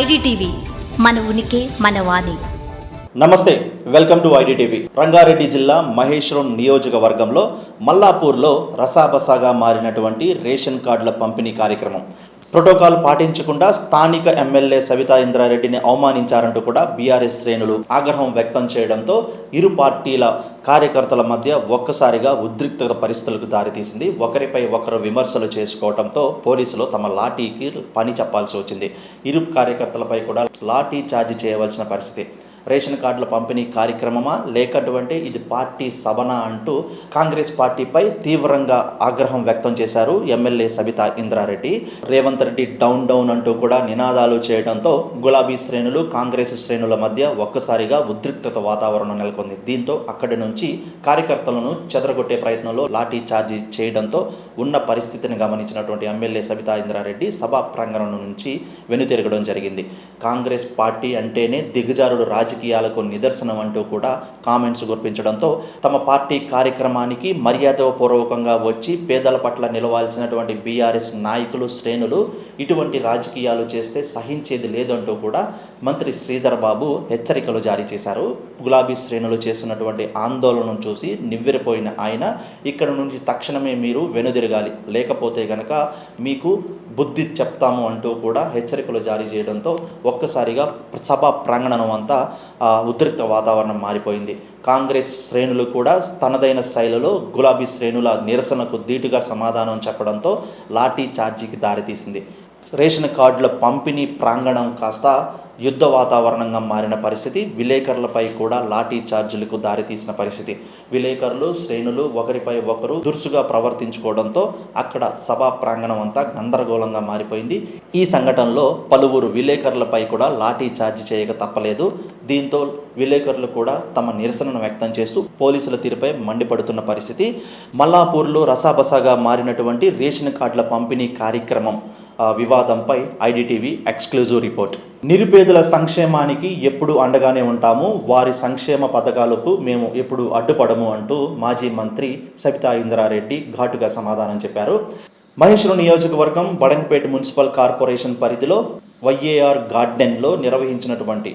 IDTV మన ఉనికి మన వాణి. నమస్తే వెల్కమ్ టు ఐడిటీవీ. రంగారెడ్డి జిల్లా మహేశ్వరం నియోజకవర్గంలో మల్లాపూర్లో రసాబసాగా మారినటువంటి రేషన్ కార్డుల పంపిణీ కార్యక్రమం. ప్రోటోకాల్ పాటించకుండా స్థానిక ఎమ్మెల్యే సవితా ఇంద్రారెడ్డిని అవమానించారంటూ కూడా బీఆర్ఎస్ శ్రేణులు ఆగ్రహం వ్యక్తం చేయడంతో ఇరు పార్టీల కార్యకర్తల మధ్య ఒక్కసారిగా ఉద్రిక్త పరిస్థితులకు దారితీసింది. ఒకరిపై ఒకరు విమర్శలు చేసుకోవడంతో పోలీసులు తమ లాఠీకి పని చెప్పాల్సి వచ్చింది. ఇరు కార్యకర్తలపై కూడా లాఠీ ఛార్జ్ చేయవలసిన పరిస్థితి రేషన్ కార్డుల పంపిణీ కార్యక్రమమా? లేకటువంటి ఇది పార్టీ సభనా అంటూ కాంగ్రెస్ పార్టీపై తీవ్రంగా ఆగ్రహం వ్యక్తం చేశారు MLA Sabitha Indra Reddy. Revanth Reddy down down అంటూ కూడా నినాదాలు చేయడంతో గులాబీ శ్రేణులు కాంగ్రెస్ శ్రేణుల మధ్య ఒక్కసారిగా ఉద్రిక్తత వాతావరణం నెలకొంది. దీంతో అక్కడి నుంచి కార్యకర్తలను చెదరగొట్టే ప్రయత్నంలో లాఠీ చార్జీ చేయడంతో ఉన్న పరిస్థితిని గమనించినటువంటి ఎమ్మెల్యే సబితా ఇంద్రారెడ్డి సభా ప్రాంగణం నుంచి వెనుతిరగడం జరిగింది. కాంగ్రెస్ పార్టీ అంటేనే దిగజారుడు రాజకీయాలకు నిదర్శనం అంటూ కూడా కామెంట్స్ గుర్పించడంతో తమ పార్టీ కార్యక్రమానికి మర్యాదపూర్వకంగా వచ్చి పేదల పట్ల నిలవాల్సినటువంటి బీఆర్ఎస్ నాయకులు శ్రేణులు ఇటువంటి రాజకీయాలు చేస్తే సహించేది లేదంటూ కూడా మంత్రి శ్రీధర్ బాబు హెచ్చరికలు జారీ చేశారు. గులాబీ శ్రేణులు చేస్తున్నటువంటి ఆందోళనను చూసి నివ్వెరపోయిన ఆయన ఇక్కడ నుంచి తక్షణమే మీరు వెనుదిరగాలి. లేకపోతే గనక మీకు బుద్ధి చెప్తాము అంటూ కూడా హెచ్చరికలు జారీ చేయడంతో ఒక్కసారిగా సభ ప్రాంగణం అంతా ఉద్రిక్త వాతావరణం మారిపోయింది. కాంగ్రెస్ శ్రేణులు కూడా తనదైన శైలిలో గులాబీ శ్రేణుల నిరసనకు ధీటుగా సమాధానం చెప్పడంతో లాఠీ చార్జీకి దారితీసింది. రేషన్ కార్డుల పంపిణీ ప్రాంగణం కాస్త యుద్ధ వాతావరణంగా మారిన పరిస్థితి విలేకరులపై కూడా లాఠీ చార్జీలకు దారితీసిన పరిస్థితి. విలేకరులు శ్రేణులు ఒకరిపై ఒకరు దురుసుగా ప్రవర్తించుకోవడంతో అక్కడ సభా ప్రాంగణం అంతా గందరగోళంగా మారిపోయింది. ఈ సంఘటనలో పలువురు విలేకరులపై కూడా లాఠీ చార్జీ చేయక తప్పలేదు. దీంతో విలేకరులు కూడా తమ నిరసనను వ్యక్తం చేస్తూ పోలీసుల తీరుపై మండిపడుతున్న పరిస్థితి. మల్లాపూర్లో రసాబసాగా మారినటువంటి రేషన్ కార్డుల పంపిణీ కార్యక్రమం వివాదంపై ఐడిటీవీ ఎక్స్క్లూజివ్ రిపోర్ట్. నిరుపేదల సంక్షేమానికి ఎప్పుడు అండగానే ఉంటాము. వారి సంక్షేమ పథకాలకు మేము ఎప్పుడు అడ్డుపడము అంటూ మాజీ మంత్రి సబితా ఇంద్రారెడ్డి ఘాటుగా సమాధానం చెప్పారు. మహేశ్వరం నియోజకవర్గం బడంపేట మున్సిపల్ కార్పొరేషన్ పరిధిలో వైఏఆర్ గార్డెన్లో నిర్వహించినటువంటి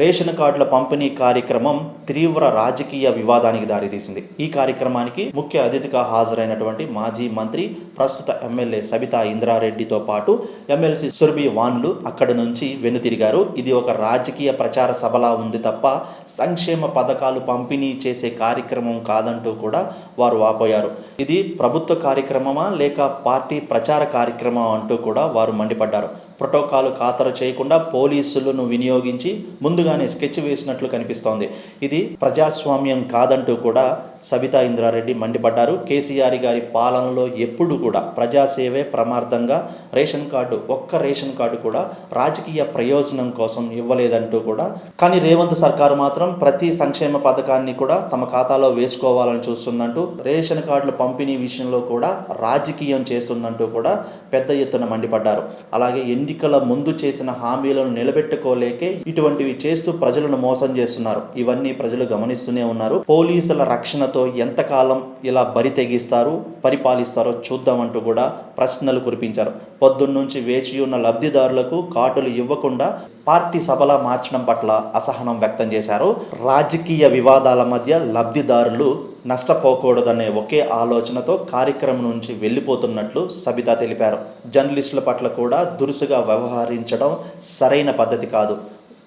రేషన్ కార్డుల పంపిణీ కార్యక్రమం తీవ్ర రాజకీయ వివాదానికి దారితీసింది. ఈ కార్యక్రమానికి ముఖ్య అతిథిగా హాజరైనటువంటి మాజీ మంత్రి ప్రస్తుత ఎమ్మెల్యే సబితా ఇంద్రారెడ్డితో పాటు ఎమ్మెల్సీ సురభి వాన్లు అక్కడి నుంచి వెనుతిరిగారు. ఇది ఒక రాజకీయ ప్రచార సభలా ఉంది తప్ప సంక్షేమ పథకాలు పంపిణీ చేసే కార్యక్రమం కాదంటూ కూడా వారు వాపోయారు. ఇది ప్రభుత్వ కార్యక్రమమా లేక పార్టీ ప్రచార కార్యక్రమం అంటూ కూడా వారు మండిపడ్డారు. ప్రోటోకాల్ ఖాతరు చేయకుండా పోలీసులను వినియోగించి ముందుగానే స్కెచ్ వేసినట్లు కనిపిస్తోంది. ఇది ప్రజాస్వామ్యం కాదంటూ కూడా సబితా ఇంద్రారెడ్డి మండిపడ్డారు. కేసీఆర్ గారి పాలనలో ఎప్పుడు కూడా ప్రజాసేవే ప్రమార్థంగా రేషన్ కార్డు ఒక్క రేషన్ కార్డు కూడా రాజకీయ ప్రయోజనం కోసం ఇవ్వలేదంటూ కూడా. కానీ రేవంత్ సర్కారు మాత్రం ప్రతి సంక్షేమ పథకాన్ని కూడా తమ ఖాతాలో వేసుకోవాలని చూస్తుందంటూ రేషన్ కార్డుల పంపిణీ విషయంలో కూడా రాజకీయం చేస్తుందంటూ కూడా పెద్ద ఎత్తున మండిపడ్డారు. అలాగే ఎన్నికల ముందు చేసిన హామీలను నిలబెట్టుకోలేకే ఇటువంటివి చేస్తూ ప్రజలను మోసం చేస్తున్నారు. ఇవన్నీ ప్రజలు గమనిస్తూనే ఉన్నారు. పోలీసుల రక్షణ ప్రశ్నతో ఎంతకాలం ఇలా బరి తెగిస్తారు పరిపాలిస్తారో చూద్దామంటూ కూడా ప్రశ్నలు కురిపించారు. పొద్దున్నుంచి వేచి ఉన్న లబ్ధిదారులకు కార్డులు ఇవ్వకుండా పార్టీ సభలా మార్చడం పట్ల అసహనం వ్యక్తం చేశారు. రాజకీయ వివాదాల మధ్య లబ్ధిదారులు నష్టపోకూడదనే ఒకే ఆలోచనతో కార్యక్రమం నుంచి వెళ్ళిపోతున్నట్లు సబితా తెలిపారు. జర్నలిస్టుల పట్ల కూడా దురుసుగా వ్యవహరించడం సరైన పద్ధతి కాదు.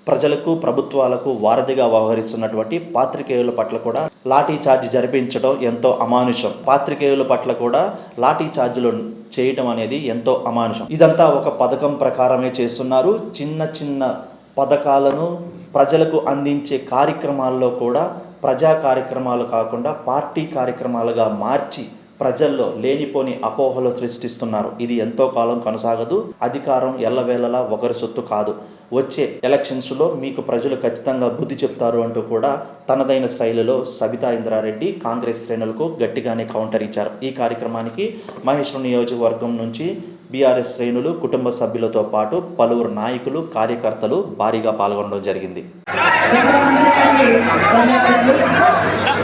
ప్రజలకు ప్రభుత్వాలకు వారధిగా వ్యవహరిస్తున్నటువంటి పాత్రికేయుల పట్ల కూడా లాఠీ చార్జ్ జరిపించడం ఎంతో అమానుషం. పాత్రికేయుల పట్ల కూడా లాఠీ చార్జీలు చేయడం అనేది ఎంతో అమానుషం. ఇదంతా ఒక పథకం ప్రకారమే చేస్తున్నారు. చిన్న చిన్న పథకాలను ప్రజలకు అందించే కార్యక్రమాల్లో కూడా ప్రజా కార్యక్రమాలు కాకుండా పార్టీ కార్యక్రమాలుగా మార్చి ప్రజల్లో లేనిపోని అపోహలు సృష్టిస్తున్నారు. ఇది ఎంతో కాలం కొనసాగదు. అధికారం ఎల్లవేళలా ఒకరి సొత్తు కాదు. వచ్చే ఎలక్షన్స్లో మీకు ప్రజలు ఖచ్చితంగా బుద్ధి చెప్తారు అంటూ కూడా తనదైన శైలిలో సబితా ఇంద్రారెడ్డి కాంగ్రెస్ శ్రేణులకు గట్టిగానే కౌంటర్ ఇచ్చారు. ఈ కార్యక్రమానికి మహేశ్వరం నియోజకవర్గం నుంచి బీఆర్ఎస్ శ్రేణులు కుటుంబ సభ్యులతో పాటు పలువురు నాయకులు కార్యకర్తలు భారీగా పాల్గొనడం జరిగింది.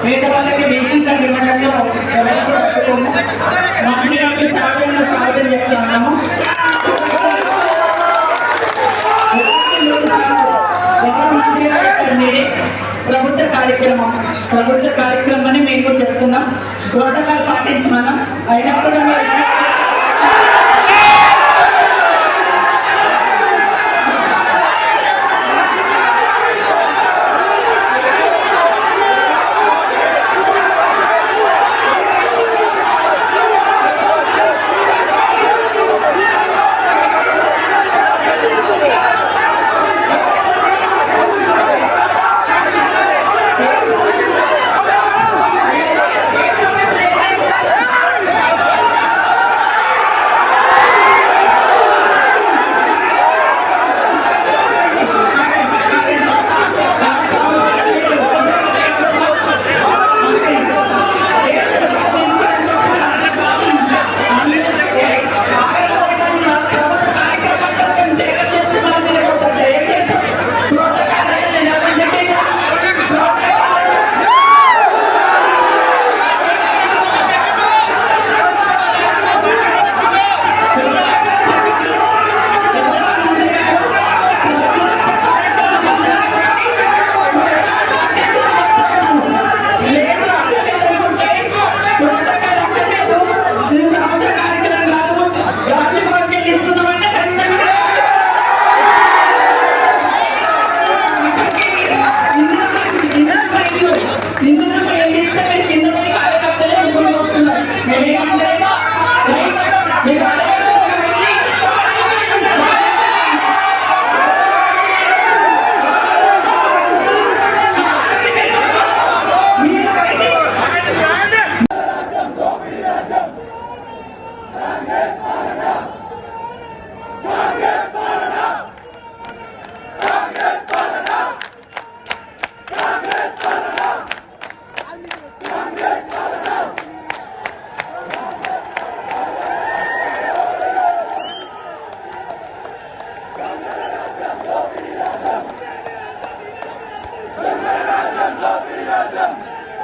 పేదవాళ్ళకి రేషన్ కార్డు ఇవ్వడంలో ఎవరికి ఒప్పుకోము మాకు సాధన సాధన చెప్తున్నాము ప్రభుత్వ కార్యక్రమం ప్రభుత్వ కార్యక్రమం అని మేము చెప్తున్నాం ప్రోటోకాల్ పాటించమన్నాం. అయినప్పుడు Yeah.